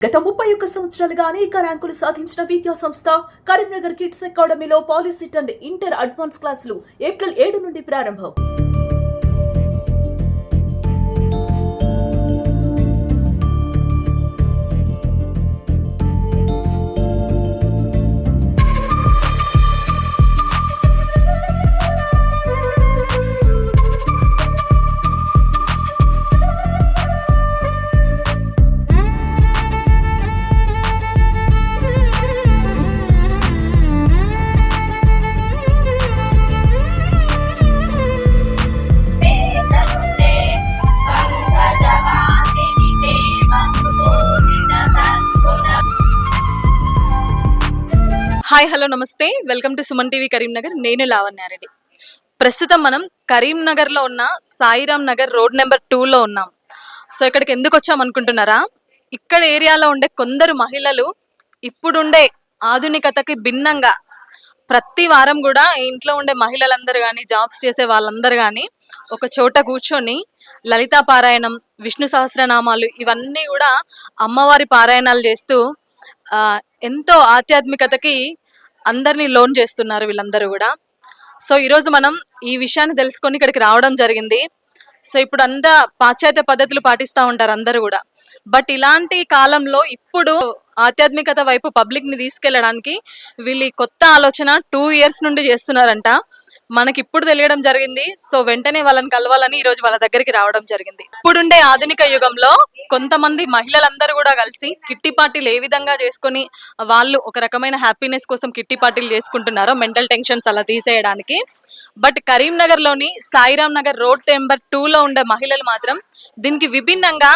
గత ముప్పై ఒక్క సంవత్సరాలుగా అనేక ర్యాంకులు సాధించిన విద్యా సంస్థ కరీంనగర్ కిడ్స్ అకాడమీలో పాలిసిట్ అండ్ ఇంటర్ అడ్వాన్స్ క్లాసులు ఏప్రిల్ ఏడు నుండి ప్రారంభం. హాయ్ హలో నమస్తే. Welcome to Suman TV Karimnagar. నేను లావణ్యారెడ్డి. ప్రస్తుతం మనం కరీంనగర్లో ఉన్న సాయిరామ్ నగర్ రోడ్ నెంబర్ టూలో ఉన్నాం. సో ఇక్కడికి ఎందుకు వచ్చాం అనుకుంటున్నారా? ఇక్కడ ఏరియాలో ఉండే కొందరు మహిళలు ఇప్పుడుండే ఆధునికతకి భిన్నంగా ప్రతి వారం కూడా ఇంట్లో ఉండే మహిళలందరూ కానీ జాబ్స్ చేసే వాళ్ళందరూ కానీ ఒక చోట కూర్చొని లలితా పారాయణం విష్ణు సహస్రనామాలు ఇవన్నీ కూడా అమ్మవారి పారాయణాలు చేస్తూ ఎంతో ఆధ్యాత్మికతకి అందరినీ లోన్ చేస్తున్నారు వీళ్ళందరూ కూడా. సో ఈరోజు మనం ఈ విషయాన్ని తెలుసుకొని ఇక్కడికి రావడం జరిగింది. సో ఇప్పుడు అంతా పాశ్చాత్య పద్ధతులు పాటిస్తూ ఉంటారు అందరూ కూడా. బట్ ఇలాంటి కాలంలో ఇప్పుడు ఆధ్యాత్మికత వైపు పబ్లిక్ని తీసుకెళ్ళడానికి వీళ్ళు కొత్త ఆలోచన టూ ఇయర్స్ నుండి చేస్తున్నారంట. మనకి ఇప్పుడు తెలియడం జరిగింది. సో వెంటనే వాళ్ళని కలవాలని ఈ రోజు వాళ్ళ దగ్గరికి రావడం జరిగింది. ఇప్పుడుండే ఆధునిక యుగంలో కొంతమంది మహిళలందరూ కూడా కలిసి కిట్టి పార్టీలు ఏ విధంగా చేసుకొని వాళ్ళు ఒక రకమైన హ్యాపీనెస్ కోసం కిట్టి పార్టీలు చేసుకుంటున్నారో మెంటల్ టెన్షన్స్ అలా తీసేయడానికి. బట్ కరీంనగర్లోని Sairam Nagar road number two లో ఉండే మహిళలు మాత్రం దీనికి విభిన్నంగా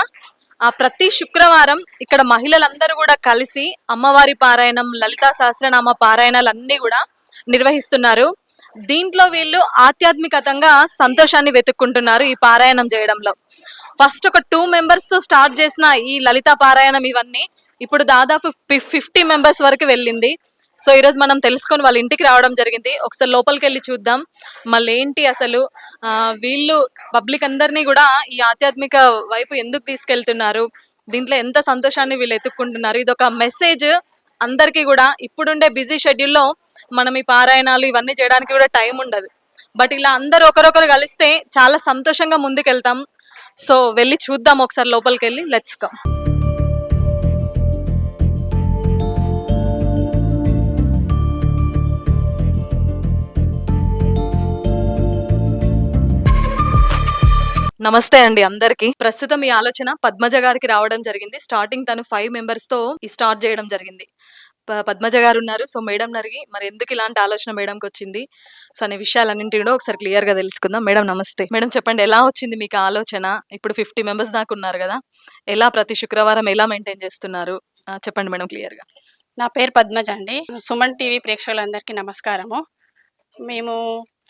ఆ ప్రతి శుక్రవారం ఇక్కడ మహిళలందరూ కూడా కలిసి అమ్మవారి పారాయణం లలితా సహస్రనామ పారాయణాలు అన్ని కూడా నిర్వహిస్తున్నారు. దీంట్లో వీళ్ళు ఆధ్యాత్మికతంగా సంతోషాన్ని వెతుక్కుంటున్నారు ఈ పారాయణం చేయడంలో. ఫస్ట్ ఒక టూ మెంబర్స్తో స్టార్ట్ చేసిన ఈ లలిత పారాయణం ఇవన్నీ ఇప్పుడు దాదాపు ఫిఫ్టీ మెంబర్స్ వరకు వెళ్ళింది. సో ఈరోజు మనం తెలుసుకొని వాళ్ళ ఇంటికి రావడం జరిగింది. ఒకసారి లోపలికి వెళ్ళి చూద్దాం. మళ్ళీ ఏంటి అసలు? ఆ, వీళ్ళు పబ్లిక్ అందరినీ కూడా ఈ ఆధ్యాత్మిక వైపు ఎందుకు తీసుకెళ్తున్నారు? దీంట్లో ఎంత సంతోషాన్ని వీళ్ళు ఎత్తుక్కుంటున్నారు? ఇది ఒక మెసేజ్ అందరికీ కూడా ఇప్పుడుండే బిజీ షెడ్యూల్లో మనం ఈ పారాయణాలు ఇవన్నీ చేయడానికి కూడా టైం ఉండదు. బట్ ఇలా అందరు ఒకరొకరు కలిస్తే చాలా సంతోషంగా ముందుకెళ్తాం. సో వెళ్ళి చూద్దాం ఒకసారి లోపలికి వెళ్ళి లెట్స్ కమ్ నమస్తే అండి అందరికి. ప్రస్తుతం ఈ ఆలోచన పద్మజ గారికి రావడం జరిగింది. స్టార్టింగ్ తను ఫైవ్ మెంబర్స్తో ఈ స్టార్ట్ చేయడం జరిగింది. పద్మజ గారు ఉన్నారు సో మేడం నరిగి మరి ఎందుకు ఇలాంటి ఆలోచన మేడంకి వచ్చింది? సో అనే విషయాలన్నింటి కూడా ఒకసారి క్లియర్గా తెలుసుకుందాం. మేడం నమస్తే. మేడం చెప్పండి ఎలా వచ్చింది మీకు ఆలోచన? ఇప్పుడు ఫిఫ్టీ మెంబర్స్ దాకా ఉన్నారు కదా. ఎలా ప్రతి శుక్రవారం ఎలా మెయింటైన్ చేస్తున్నారు? చెప్పండి మేడం క్లియర్గా నా పేరు పద్మజ అండి. సుమన్ టీవీ ప్రేక్షకులందరికీ నమస్కారము. మేము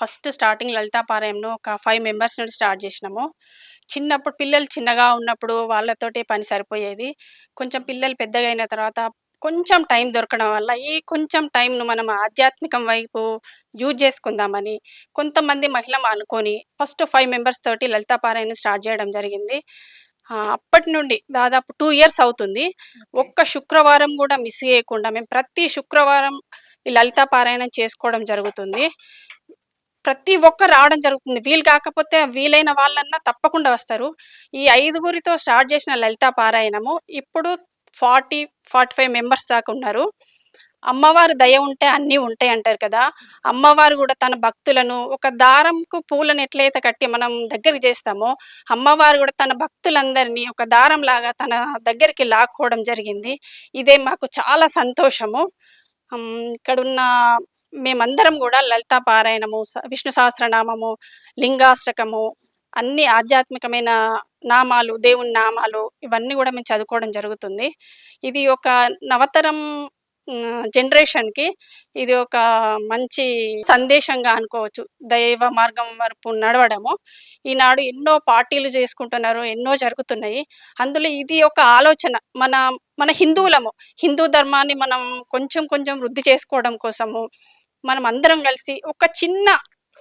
ఫస్ట్ స్టార్టింగ్ లలితాపారాయంను ఒక ఫైవ్ మెంబర్స్ నుండి స్టార్ట్ చేసినాము. చిన్నప్పుడు పిల్లలు చిన్నగా ఉన్నప్పుడు వాళ్ళతోటే పని సరిపోయేది. కొంచెం పిల్లలు పెద్దగా అయిన తర్వాత కొంచెం టైం దొరకడం వల్ల ఈ కొంచెం టైంను మనం ఆధ్యాత్మికం వైపు యూజ్ చేసుకుందామని కొంతమంది మహిళ అనుకొని ఫస్ట్ ఫైవ్ మెంబర్స్ తోటి లలితా పారాయణ స్టార్ట్ చేయడం జరిగింది. అప్పటి నుండి దాదాపు టూ ఇయర్స్ అవుతుంది. ఒక్క శుక్రవారం కూడా మిస్ చేయకుండా మేము ప్రతి శుక్రవారం ఈ లలితా పారాయణం చేసుకోవడం జరుగుతుంది. ప్రతి ఒక్కరు రావడం జరుగుతుంది. వీలు కాకపోతే వీలైన వాళ్ళన్నా తప్పకుండా వస్తారు. ఈ ఐదుగురితో స్టార్ట్ చేసిన లలితా పారాయణము ఇప్పుడు ఫార్టీ ఫార్టీ ఫైవ్ మెంబర్స్ దాకా ఉన్నారు. అమ్మవారు దయ ఉంటే అన్నీ ఉంటాయి అంటారు కదా. అమ్మవారు కూడా తన భక్తులను ఒక దారంకు పూలను ఎట్లయితే కట్టి మనం దగ్గరికి చేస్తామో అమ్మవారు కూడా తన భక్తులందరినీ ఒక దారం లాగా తన దగ్గరికి లాక్కోవడం జరిగింది. ఇదే మాకు చాలా సంతోషము. ఇక్కడున్న మేమందరం కూడా లలితా పారాయణము స- విష్ణు సహస్రనామము లింగాష్టకము అన్ని ఆధ్యాత్మికమైన నామాలు దేవుని నామాలు ఇవన్నీ కూడా మేము చదువుకోవడం జరుగుతుంది. ఇది ఒక నవతరం జనరేషన్కి ఇది ఒక మంచి సందేశంగా అనుకోవచ్చు. దైవ మార్గం వరకు నడవడము. ఈనాడు ఎన్నో పార్టీలు చేసుకుంటున్నారు ఎన్నో జరుగుతున్నాయి. అందులో ఇది ఒక ఆలోచన. మన మన హిందువులము హిందూ ధర్మాన్ని మనం కొంచెం కొంచెం వృద్ధి చేసుకోవడం కోసము మనం అందరం కలిసి ఒక చిన్న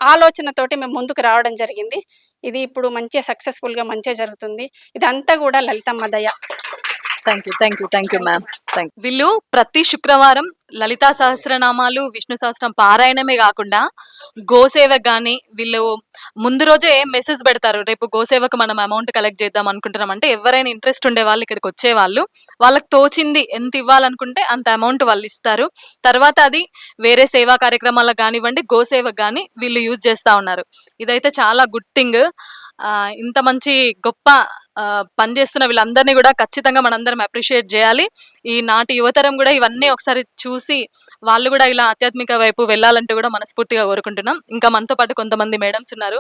ఆలోచనతోటి మేము ముందుకు రావడం జరిగింది. ఇది ఇప్పుడు మంచిగా సక్సెస్ఫుల్గా మంచిగా జరుగుతుంది. ఇదంతా కూడా లలితమ్మ దయ. Thank you thank you thank you ma'am వీళ్ళు ప్రతి శుక్రవారం లలితా సహస్రనామాలు విష్ణు సహస్రం పారాయణమే కాకుండా గోసేవకు కానీ వీళ్ళు ముందు రోజే మెసేజ్ పెడతారు. రేపు గోసేవకు మనం అమౌంట్ కలెక్ట్ చేద్దాం అనుకుంటున్నాం అంటే ఎవరైనా ఇంట్రెస్ట్ ఉండే వాళ్ళు ఇక్కడికి వచ్చే వాళ్ళు వాళ్ళకి తోచింది ఎంత ఇవ్వాలనుకుంటే అంత అమౌంట్ వాళ్ళు ఇస్తారు. తర్వాత అది వేరే సేవా కార్యక్రమాలకు కానివ్వండి గోసేవకు కానీ వీళ్ళు యూజ్ చేస్తూ ఉన్నారు. ఇదైతే చాలా గుడ్ థింగ్ ఇంత మంచి గొప్ప పని చేస్తున్న వీళ్ళందరినీ కూడా ఖచ్చితంగా మనందరం అప్రిషియేట్ చేయాలి. ఈ నాటి యువతరం కూడా ఇవన్నీ ఒకసారి చూసి వాళ్ళు కూడా ఇలా ఆధ్యాత్మిక వైపు వెళ్ళాలంటూ కూడా మనస్ఫూర్తిగా కోరుకుంటున్నాం. ఇంకా మనతో పాటు కొంతమంది మేడమ్స్ ఉన్నారు.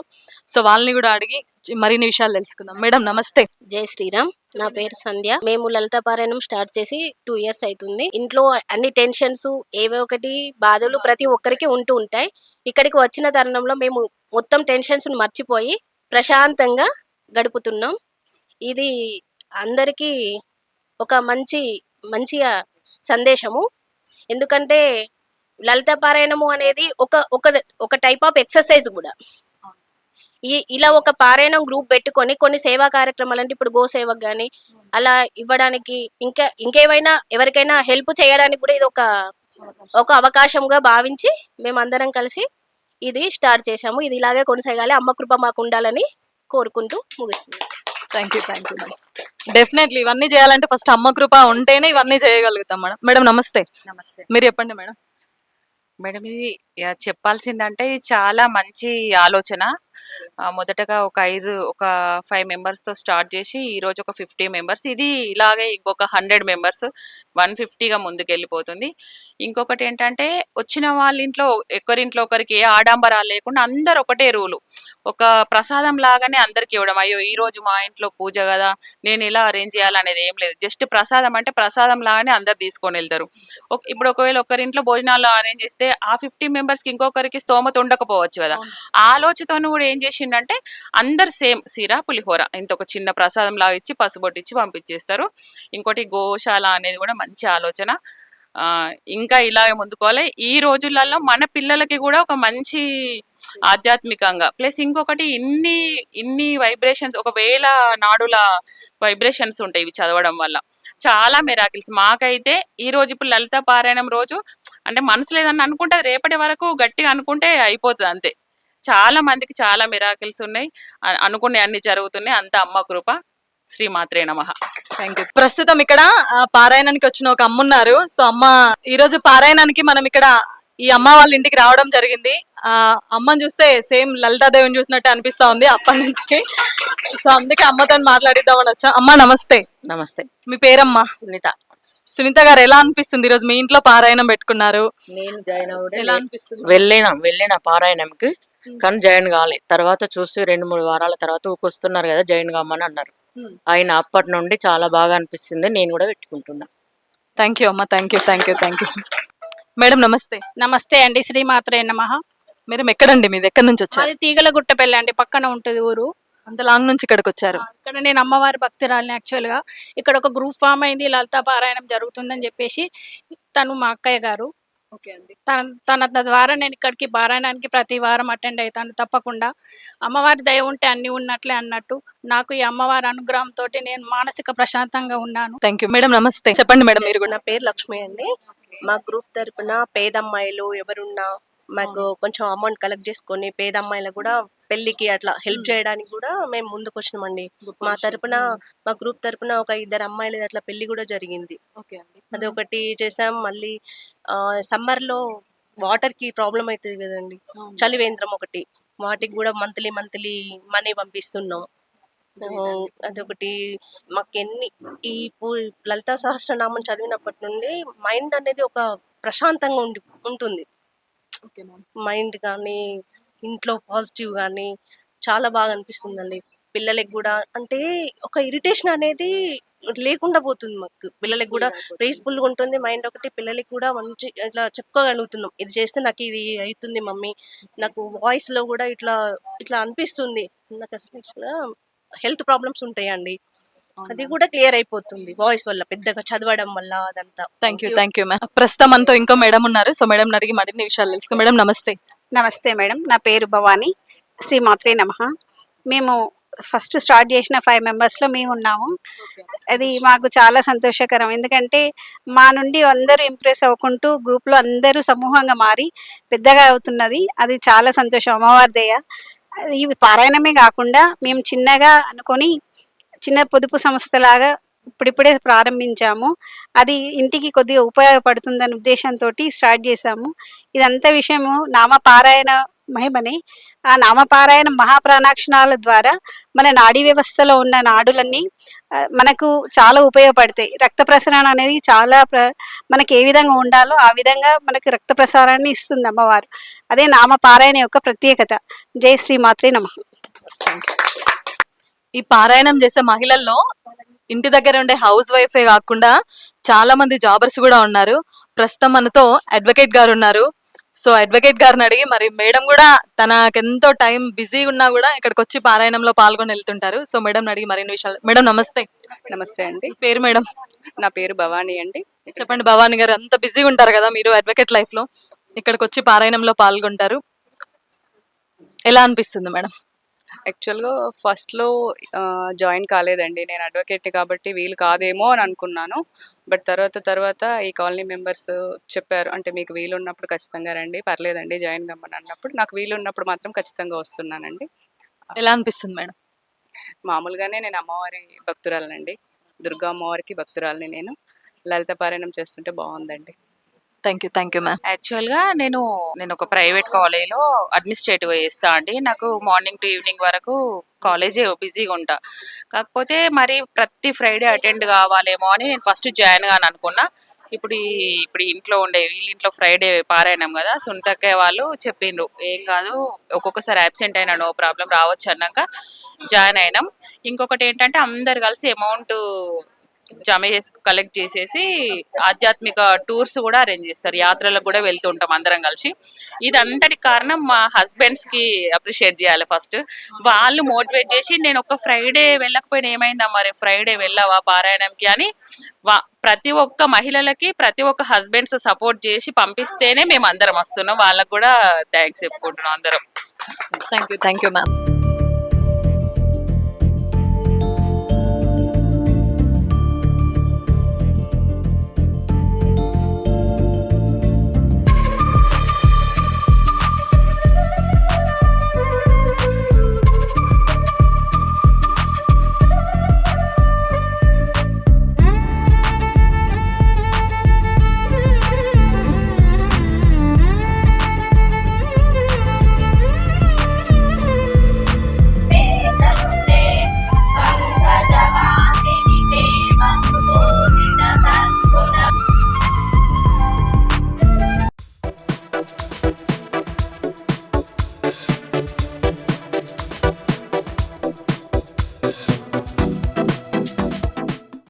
సో వాళ్ళని కూడా అడిగి మరిన్ని విషయాలు తెలుసుకుందాం. మేడం నమస్తే. జై శ్రీరామ్. నా పేరు సంధ్య. మేము లలిత పారాయణం స్టార్ట్ చేసి టూ ఇయర్స్ అవుతుంది ఇంట్లో అన్ని టెన్షన్స్ ఏవో ఒకటి బాధలు ప్రతి ఒక్కరికి ఉంటూ ఉంటాయి. ఇక్కడికి వచ్చిన తరుణంలో మేము మొత్తం టెన్షన్స్ మర్చిపోయి ప్రశాంతంగా గడుపుతున్నాం. ఇది అందరికీ ఒక మంచి మంచిగా సందేశము. ఎందుకంటే లలిత పారాయణము అనేది ఒక ఒక ఒక టైప్ ఆఫ్ ఎక్సర్సైజ్ కూడా. ఈ ఇలా ఒక పారాయణం గ్రూప్ పెట్టుకొని కొన్ని సేవా కార్యక్రమాలు అంటే ఇప్పుడు గోసేవకు కానీ అలా ఇవ్వడానికి ఇంకా ఇంకేమైనా ఎవరికైనా హెల్ప్ చేయడానికి కూడా ఇది ఒక ఒక అవకాశంగా భావించి మేమందరం కలిసి ఇది స్టార్ట్ చేశాము. ఇది ఇలాగే కొనసాగాలి. అమ్మ కృప మాకు ఉండాలని కోరుకుంటూ ముగిస్తుంది thank you thank you madam definitely ఇవన్నీ చేయాలంటే ఫస్ట్ అమ్మ కృప ఉంటేనే ఇవన్నీ చేయగలుగుతాం మేడం మేడం నమస్తే. నమస్తే. మీరు చెప్పండి మేడం మేడం ఇది చెప్పాల్సిందంటే ఇది చాలా మంచి ఆలోచన. మొదటగా ఒక ఐదు ఒక ఫైవ్ మెంబర్స్తో స్టార్ట్ చేసి ఈ రోజు ఒక ఫిఫ్టీ మెంబర్స్. ఇది ఇలాగే ఇంకొక హండ్రెడ్ మెంబర్స్ వన్ ఫిఫ్టీగా ముందుకు వెళ్ళిపోతుంది ఇంకొకటి ఏంటంటే వచ్చిన వాళ్ళ ఇంట్లో ఒకరింట్లో ఒకరికి ఏ ఆడంబరాలు లేకుండా అందరు ఒకటే రూలు. ఒక ప్రసాదం లాగానే అందరికి ఇవ్వడం. అయ్యో ఈ రోజు మా ఇంట్లో పూజ కదా నేను ఇలా అరేంజ్ చేయాలనేది ఏం లేదు. జస్ట్ ప్రసాదం అంటే ప్రసాదం లాగానే అందరు తీసుకొని వెళ్తారు. ఇప్పుడు ఒకవేళ ఒకరింట్లో భోజనాలు అరేంజ్ చేస్తే ఆ ఫిఫ్టీ మెంబర్స్కి ఇంకొకరికి స్తోమత ఉండకపోవచ్చు కదా. ఆ ఆలోచనతో కూడా ఏం చేసిండంటే అందరు సేమ్ సిరా పులిహోర. ఇంత ఒక చిన్న ప్రసాదం లాగా ఇచ్చి పసుబొట్టు ఇచ్చి పంపించేస్తారు. ఇంకోటి గోశాల అనేది కూడా మంచి ఆలోచన. ఇంకా ఇలాగే ముందుకోవాలి. ఈ రోజులలో మన పిల్లలకి కూడా ఒక మంచి ఆధ్యాత్మికంగా ప్లస్ ఇంకొకటి ఇన్ని ఇన్ని వైబ్రేషన్స్ ఒక వేల నాడుల వైబ్రేషన్స్ ఉంటాయి ఇవి చదవడం వల్ల. చాలా మెరాకిల్స్. మాకైతే ఈ రోజు ఇప్పుడు లలిత పారాయణం రోజు అంటే మనసు లేదని అనుకుంటే రేపటి వరకు గట్టిగా అనుకుంటే అయిపోతుంది అంతే. చాలా మందికి చాలా మిరాకిల్స్ ఉన్నాయి. అనుకునే అన్ని జరుగుతున్నాయి. అంత అమ్మ కృప. శ్రీమాత్రే నమః. థ్యాంక్ యూ ప్రస్తుతం ఇక్కడ పారాయణానికి వచ్చిన ఒక అమ్మ ఉన్నారు సో అమ్మ ఈ రోజు పారాయణానికి మనం ఇక్కడ ఈ అమ్మ వాళ్ళ ఇంటికి రావడం జరిగింది. ఆ అమ్మని చూస్తే సేమ్ లలితాదేవిని చూసినట్టు అనిపిస్తా ఉంది అప్పటి నుంచి. సో అందుకే అమ్మతో మాట్లాడిద్దామని వచ్చా. అమ్మ నమస్తే. నమస్తే. మీ పేరమ్మా? సునీత. సునీత గారు ఎలా అనిపిస్తుంది? ఈరోజు మీ ఇంట్లో పారాయణం పెట్టుకున్నారు. నేను జాయిన్ అవ్వడం ఎలా అనిపిస్తుంది? వెళ్ళిన వెళ్ళిన పారాయణంకి. కానీ జాయిన్ కాలే. తర్వాత చూసి రెండు మూడు వారాల తర్వాత ఊకొస్తున్నారు కదా జాయిన్ కామని అన్నారు. ఆయన అప్పటి నుండి చాలా బాగా అనిపిస్తుంది. నేను కూడా పెట్టుకుంటున్నా. థ్యాంక్ యూ అమ్మ. Thank you thank you thank you. Madam నమస్తే. నమస్తే అండి. శ్రీమాత్రే నమః. మేడం ఎక్కడండి మీది? ఎక్కడి నుంచి వచ్చారు? మాది తీగల గుట్టపల్లి అండి. పక్కన ఉంటుంది ఊరు. అంత లాంగ్ నుంచి ఇక్కడికి వచ్చారు? ఇక్కడ నేను అమ్మవారి భక్తురాలిని యాక్చువల్గా. ఇక్కడ ఒక గ్రూప్ ఫామ్ అయింది లలితా పారాయణం జరుగుతుందని చెప్పేసి తను మా అక్కయ్య గారు. ఓకే అండి. తన తన ద్వారా నేను ఇక్కడికి పారాయణానికి ప్రతి వారం అటెండ్ అవుతాను. తప్పకుండా. అమ్మవారి దయ ఉంటే అన్ని ఉన్నట్లే అన్నట్టు నాకు ఈ అమ్మవారి అనుగ్రహంతో నేను మానసిక ప్రశాంతంగా ఉన్నాను. థ్యాంక్ యూ మేడం నమస్తే. చెప్పండి మేడం మీరు నా పేరు లక్ష్మి అండి. మా గ్రూప్ తరపున పేద అమ్మాయిలు ఎవరున్నా మాకు కొంచెం అమౌంట్ కలెక్ట్ చేసుకొని పేద అమ్మాయిలకు కూడా పెళ్ళికి అట్లా హెల్ప్ చేయడానికి కూడా మేము ముందుకు వచ్చినామండి. మా తరపున మా గ్రూప్ తరపున ఒక ఇద్దరు అమ్మాయిలు అట్లా పెళ్ళి కూడా జరిగింది. ఓకే అండి. అది ఒకటి చేసాం. మళ్ళీ సమ్మర్లో వాటర్కి ప్రాబ్లం అవుతుంది కదండి చలివేంద్రం ఒకటి. వాటికి కూడా మంత్లీ మంత్లీ మనీ పంపిస్తున్నాం. అదొకటి. మాకు ఎన్ని ఈ పూ- లలితా సహస్రనామం చదివినప్పటి నుండి మైండ్ అనేది ఒక ప్రశాంతంగా ఉండి ఉంటుంది. మైండ్ కానీ ఇంట్లో పాజిటివ్ కానీ చాలా బాగా అనిపిస్తుందండి. పిల్లలకి కూడా అంటే ఒక ఇరిటేషన్ అనేది లేకుండా పోతుంది మాకు పిల్లలకి కూడా పీస్ఫుల్గా ఉంటుంది మైండ్ ఒకటి పిల్లలకి కూడా మంచి ఇట్లా చెప్పుకోగలుగుతున్నాం. ఇది చేస్తే నాకు ఇది అవుతుంది మమ్మీ. నాకు వాయిస్లో కూడా ఇట్లా ఇట్లా అనిపిస్తుంది. నాకు అసలు హెల్త్ ప్రాబ్లమ్స్ ఉంటాయండి. అది కూడా క్లియర్ అయిపోతుంది వాయిస్ వల్ల పెద్దగా చదవడం వల్ల అదంతా. Thank you thank you ma'am ప్రస్తుతం మనతో ఇంకో మేడం ఉన్నారు. సో మేడం అడిగి మరిన్ని విషయాలు తెలుసుకో మేడం నమస్తే. నమస్తే మేడం నా పేరు భవానీ. శ్రీ మాత్రే నమ. మేము ఫస్ట్ స్టార్ట్ చేసిన ఫైవ్ మెంబర్స్లో మేము ఉన్నాము. అది మాకు చాలా సంతోషకరం. ఎందుకంటే మా నుండి అందరూ ఇంప్రెస్ అవ్వకుంటూ గ్రూప్లో అందరూ సమూహంగా మారి పెద్దగా అవుతున్నది. అది చాలా సంతోషం. అమ్మవారి దయ. ఇవి పారాయణమే కాకుండా మేము చిన్నగా అనుకొని చిన్న పొదుపు సంస్థలాగా ఇప్పుడిప్పుడే ప్రారంభించాము. అది ఇంటికి కొద్దిగా ఉపయోగపడుతుందనే ఉద్దేశంతో స్టార్ట్ చేశాము. ఇదంతా విషయము నామపారాయణ మహిమని ఆ నామపారాయణ మహాప్రాణాక్షణాల ద్వారా మన నాడీ వ్యవస్థలో ఉన్న నాడులన్నీ మనకు చాలా ఉపయోగపడతాయి. రక్త ప్రసరణ అనేది చాలా ప్ర మనకి ఏ విధంగా ఉండాలో ఆ విధంగా మనకి రక్త ప్రసారాన్ని ఇస్తుంది అమ్మవారు. అదే నామపారాయణ యొక్క ప్రత్యేకత. జై శ్రీ మాత్రే ఈ పారాయణం చేసే మహిళల్లో ఇంటి దగ్గర ఉండే హౌస్ వైఫే కాకుండా చాలా మంది జాబర్స్ కూడా ఉన్నారు. ప్రస్తుతం మనతో అడ్వకేట్ గారు ఉన్నారు. సో అడ్వకేట్ గారిని అడిగి మరి మేడం కూడా తనకెంతో టైం బిజీ ఉన్నా కూడా ఇక్కడికి వచ్చి పారాయణంలో పాల్గొని వెళ్తుంటారు. సో మేడం అడిగి మరిన్ని విషయాలు. మేడం నమస్తే. నమస్తే అండి. పేరు మేడం? నా పేరు భవానీ అండి. చెప్పండి భవానీ గారు అంత బిజీగా ఉంటారు కదా మీరు అడ్వకేట్ లైఫ్లో ఇక్కడికి వచ్చి పారాయణంలో పాల్గొంటారు. ఎలా అనిపిస్తుంది మేడం? యాక్చువల్గా ఫస్ట్లో జాయిన్ కాలేదండి. నేను అడ్వకేట్ కాబట్టి వీలు కాదేమో అని అనుకున్నాను. బట్ తర్వాత తర్వాత ఈ కాలనీ మెంబర్స్ చెప్పారు అంటే మీకు వీలు ఉన్నప్పుడు ఖచ్చితంగా రండి పర్లేదండి జాయిన్ కమ్మని అన్నప్పుడు నాకు వీలు ఉన్నప్పుడు మాత్రం ఖచ్చితంగా వస్తున్నానండి. ఎలా అనిపిస్తుంది మేడం? మామూలుగానే నేను అమ్మవారి భక్తురాలనండి. దుర్గా అమ్మవారికి భక్తురాలని నేను. లలిత పారాయణం చేస్తుంటే బాగుందండి. Thank you thank you ma'am యాక్చువల్గా నేను నేను ఒక ప్రైవేట్ కాలేజ్లో అడ్మినిస్ట్రేటివ్ చేస్తా అండి. నాకు మార్నింగ్ టు ఈవినింగ్ వరకు కాలేజే బిజీగా ఉంటా. కాకపోతే మరి ప్రతి ఫ్రైడే అటెండ్ కావాలేమో అని నేను ఫస్ట్ జాయిన్ గాను అనుకున్నా. ఇప్పుడు ఇప్పుడు ఇంట్లో ఉండే వీళ్ళ ఇంట్లో ఫ్రైడే పారాయణం కదా సుంతక్కయ్య వాళ్ళు చెప్పిండ్రు. ఏం కాదు ఒక్కొక్కసారి అబ్సెంట్ అయినా నో ప్రాబ్లం రావచ్చు అన్నాక జాయిన్ అయినాం. ఇంకొకటి ఏంటంటే అందరు కలిసి అమౌంట్ జమ చేసి కలెక్ట్ చేసేసి ఆధ్యాత్మిక టూర్స్ కూడా అరేంజ్ చేస్తారు. యాత్రలకు కూడా వెళ్తూ ఉంటాం అందరం కలిసి. ఇదంతటి కారణం మా హస్బెండ్స్కి అప్రిషియేట్ చేయాలి ఫస్ట్ వాళ్ళు మోటివేట్ చేసి నేను ఒక ఫ్రైడే వెళ్ళకపోయినా ఏమైందా మరి ఫ్రైడే వెళ్ళావా పారాయణంకి? అని వా- ప్రతి ఒక్క మహిళలకి ప్రతి ఒక్క హస్బెండ్స్ సపోర్ట్ చేసి పంపిస్తేనే మేము అందరం వస్తున్నాం. వాళ్ళకు కూడా థ్యాంక్స్ చెప్పుకుంటున్నాం అందరం. Thank you thank you ma'am